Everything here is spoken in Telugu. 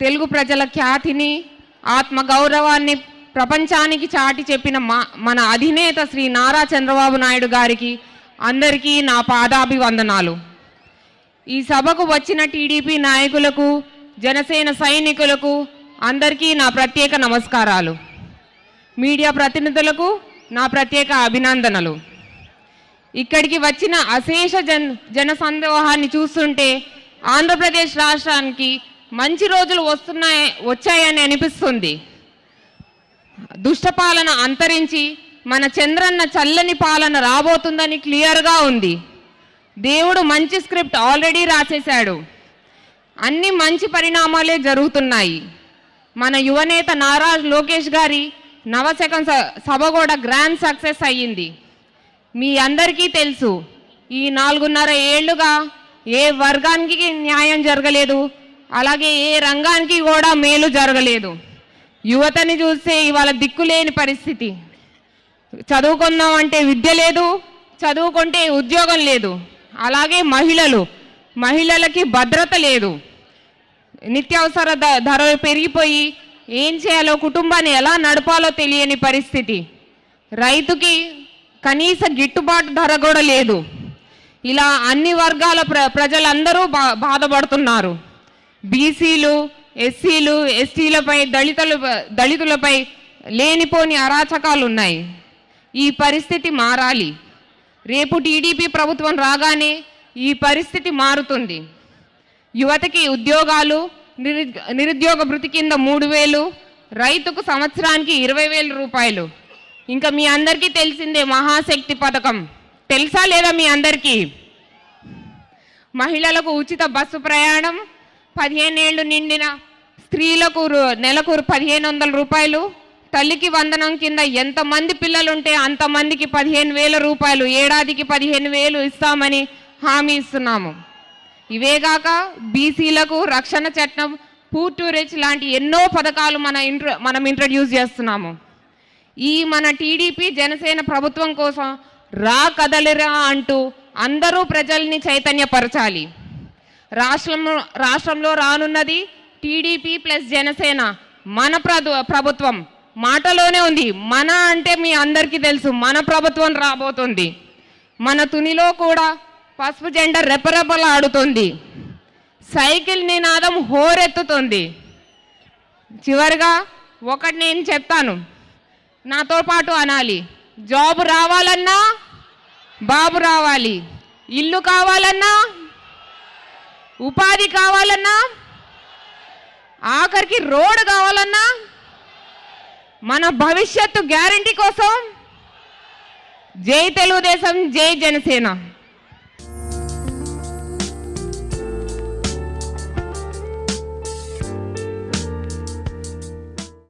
తెలుగు ప్రజల ఖ్యాతిని ఆత్మ గౌరవాన్ని ప్రపంచానికి చాటి చెప్పిన మన అధినేత శ్రీ నారా చంద్రబాబు నాయుడు గారికి అందరికీ నా పాదాభివందనాలు. ఈ సభకు వచ్చిన టీడీపీ నాయకులకు జనసేన సైనికులకు అందరికీ నా ప్రత్యేక నమస్కారాలు. మీడియా ప్రతినిధులకు నా ప్రత్యేక అభినందనలు. ఇక్కడికి వచ్చిన అశేష జన్ జన సందోహాన్ని చూస్తుంటే ఆంధ్రప్రదేశ్ రాష్ట్రానికి మంచి రోజులు వస్తున్నాయి వచ్చాయని అనిపిస్తుంది. దుష్టపాలన అంతరించి మన చంద్రన్న చల్లని పాలన రాబోతుందని క్లియర్గా ఉంది. దేవుడు మంచి స్క్రిప్ట్ ఆల్రెడీ రాసేశాడు. అన్ని మంచి పరిణామాలే జరుగుతున్నాయి. మన యువనేత నారా లోకేష్ గారి నవశకం స- సభ కూడా గ్రాండ్ సక్సెస్ అయ్యింది. మీ అందరికీ తెలుసు ఈ నాలుగున్నర ఏళ్ళుగా ఏ వర్గానికి న్యాయం జరగలేదు అలాగే ఏ రంగానికి కూడా మేలు జరగలేదు. యువతని చూస్తే ఇవాళ దిక్కులేని పరిస్థితి. చదువుకుందాం అంటే విద్య లేదు చదువుకుంటే ఉద్యోగం లేదు. అలాగే మహిళలు మహిళలకి భద్రత లేదు. నిత్యావసర ధరలు పెరిగిపోయి ఏం చేయాలో కుటుంబాన్ని ఎలా నడపాలో తెలియని పరిస్థితి. రైతుకి కనీస గిట్టుబాటు ధర కూడా లేదు. ఇలా అన్ని వర్గాల ప్ర ప్రజలందరూ బా బాధపడుతున్నారు. బీసీలు ఎస్సీలు ఎస్టీలపై దళితులు దళితులపై లేనిపోని అరాచకాలు ఉన్నాయి ఈ పరిస్థితి మారాలి. రేపు టీడీపీ ప్రభుత్వం రాగానే ఈ పరిస్థితి మారుతుంది. యువతకి ఉద్యోగాలు నిరు నిరుద్యోగ భృతి కింద మూడు వేలు రైతుకు సంవత్సరానికి ఇరవై వేల రూపాయలు. ఇంకా మీ అందరికీ తెలిసిందే మహాశక్తి పథకం. తెలుసా లేదా మీ అందరికీ? మహిళలకు ఉచిత బస్సు ప్రయాణం పదిహేనేళ్ళు నిండిన స్త్రీలకు రు- నెలకు పదిహేను వందల రూపాయలు తల్లికి వందనం కింద ఎంతమంది పిల్లలు ఉంటే అంతమందికి పదిహేను వేల రూపాయలు ఏడాదికి పదిహేను వేలు ఇస్తామని హామీ ఇస్తున్నాము. ఇవేగాక బీసీలకు రక్షణ చట్టం పూర్ టు రిచ్ లాంటి ఎన్నో పథకాలు మన ఇంట్ర మనం ఇంట్రడ్యూస్ చేస్తున్నాము. ఈ మన టీడీపీ జనసేన ప్రభుత్వం కోసం రా కదలిరా అంటూ అందరూ ప్రజల్ని చైతన్యపరచాలి. రాష్ట్రంలో రాష్ట్రంలో రానున్నది టీడీపీ ప్లస్ జనసేన. మన ప్రభుత్వం మాటలోనే ఉంది. మన అంటే మీ అందరికీ తెలుసు. మన ప్రభుత్వం రాబోతుంది. మన తునిలో కూడా పసుపు జెండా రెపరెపలాడుతుంది. సైకిల్ నినాదం హోరెత్తుతుంది. చివరిగా ఒకటి నేను చెప్తాను. నాతో పాటు అనాలి. జాబ్ రావాలన్నా బాబు రావాలి. ఇల్లు కావాలన్నా ఉపాధి కావాలన్నా ఆఖరికి రోడ్ కావాలన్నా మన భవిష్యత్తు గ్యారంటీ కోసం జై తెలుగుదేశం జై జనసేన.